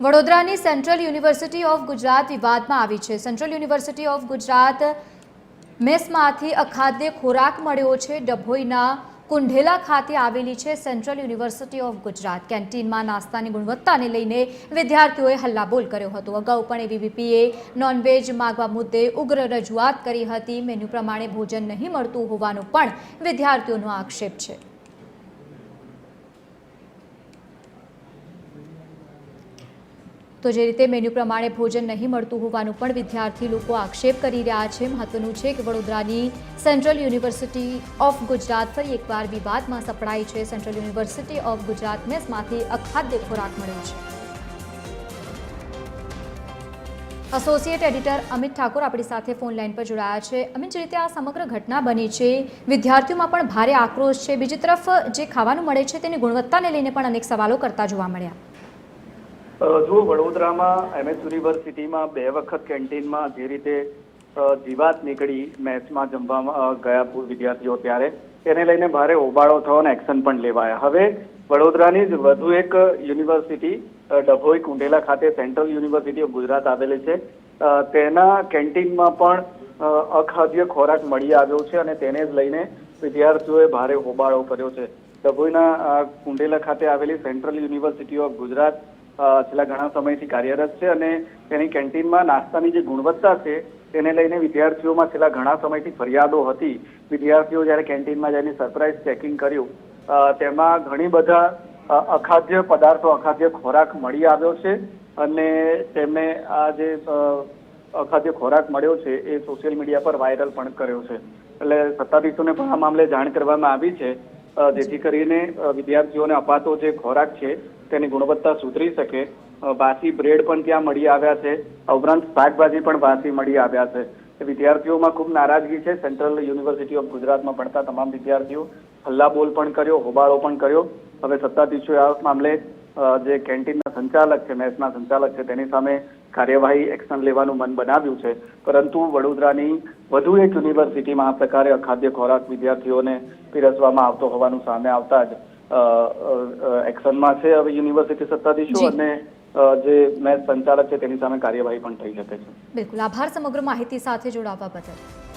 વડોદરાની central university of Gujarat વિવાદમાં આવી છે. સેન્ટ્રલ યુનિવર્સિટી ઓફ ગુજરાત મેસમાંથી અખાદ્ય ખોરાક મળ્યો છે. ડભોઈના કુંઢેલા ખાતે આવેલી છે સેન્ટ્રલ યુનિવર્સિટી ઓફ ગુજરાત. કેન્ટીનમાં નાસ્તાની ગુણવત્તાને લઈને વિદ્યાર્થીઓએ હલ્લાબોલ કર્યો હતો. અગાઉ પણ એબીવીપીએ નોનવેજ માગવા મુદ્દે ઉગ્ર રજૂઆત કરી હતી. મેન્યુ પ્રમાણે ભોજન નહીં મળતું હોવાનો પણ વિદ્યાર્થીઓનો આક્ષેપ છે. તો જે રીતે મેન્યુ પ્રમાણે ભોજન નહીં મળતું હોવાનું પણ વિદ્યાર્થી લોકો આક્ષેપ કરી રહ્યા છે. મહત્વનું છે કે વડોદરાની સેન્ટ્રલ યુનિવર્સિટી ઓફ ગુજરાત ફરી એકવાર વિવાદમાં સપડાઈ છે. સેન્ટ્રલ યુનિવર્સિટી ઓફ ગુજરાત મેસમાંથી અખાદ્ય ખોરાક મળ્યો છે. એસોસિએટ એડિટર અમિત ઠાકોર આપણી સાથે ફોન લાઈન પર જોડાયા છે. અમિત, જે રીતે આ સમગ્ર ઘટના બની છે, વિદ્યાર્થીઓમાં પણ ભારે આક્રોશ છે. બીજી તરફ જે ખાવાનું મળે છે તેની ગુણવત્તાને લઈને પણ અનેક સવાલો કરતા જોવા મળ્યા. જુઓ, વડોદરામાં એમએસ યુનિવર્સિટીમાં બે વખત કેન્ટીનમાં જે રીતે જીવાત નીકળી મેચમાં જમવામાં ગયા પૂ- વિદ્યાર્થીઓ ત્યારે, તેને લઈને ભારે હોબાળો થયો અને એક્શન પણ લેવાયા. હવે વડોદરાની જ વધુ એક યુનિવર્સિટી ડભોઈ કુંડેલા ખાતે સેન્ટ્રલ યુનિવર્સિટી ઓફ ગુજરાત આવેલી છે. તેના કેન્ટીનમાં પણ અખાદ્ય ખોરાક મળી આવ્યો છે અને તેને જ લઈને વિદ્યાર્થીઓએ ભારે હોબાળો કર્યો છે. ડભોઈના કુંડેલા ખાતે આવેલી સેન્ટ્રલ યુનિવર્સિટી ઓફ ગુજરાત છેલ્લા ઘણા સમયથી કાર્યરત છે અને તેની કેન્ટીનમાં નાસ્તાની જે ગુણવત્તા છે, તેને લઈને વિદ્યાર્થીઓમાં છેલ્લા ઘણા સમયથી ફરિયાદો હતી. વિદ્યાર્થીઓ જ્યારે કેન્ટીનમાં જઈને સરપ્રાઇઝ ચેકિંગ કર્યું તેમાં ઘણી બધા અખાદ્ય પદાર્થો, અખાદ્ય ખોરાક મળી આવ્યો છે અને તેમને આ જે અખાદ્ય ખોરાક મળ્યો છે એ સોશિયલ મીડિયા પર વાયરલ પણ કર્યો છે. એટલે સત્તાધીશોને પણ આ મામલે જાણ કરવામાં આવી છે. જેથી કરીને વિદ્યાર્થીઓને અપાતો જે ખોરાક છે, તેની ગુણવત્તા સુધરી શકે. બાસી બ્રેડ પણ ત્યાં મળી આવ્યા છે. ઉપરાંત શાકભાજી પણ બાસી મળી આવ્યા છે. વિદ્યાર્થીઓમાં ખૂબ નારાજગી છે. સેન્ટ્રલ યુનિવર્સિટી ઓફ ગુજરાતમાં ભણતા તમામ વિદ્યાર્થીઓ હલ્લાબોલ પણ કર્યો, હોબાળો પણ કર્યો. હવે સત્તાધીશોએ આ મામલે જે કેન્ટીનના સંચાલક છે મેસના સંચાલક છે તેની સામે કાર્યવાહી એક્શન લેવાનું મન બનાવ્યું છે. પરંતુ વડોદરાની વધુ એક યુનિવર્સિટીમાં આ પ્રકારે અખાદ્ય ખોરાક વિદ્યાર્થીઓને પીરસવામાં આવતો હોવાનું સામે આવતા જ એક્શનમાં છે હવે યુનિવર્સિટી સત્તાધીશો. અને જે મેસ સંચાલક છે તેની સામે કાર્યવાહી પણ થઈ શકે છે. બિલકુલ. આભાર સમગ્ર માહિતી સાથે જોડાવા બદલ.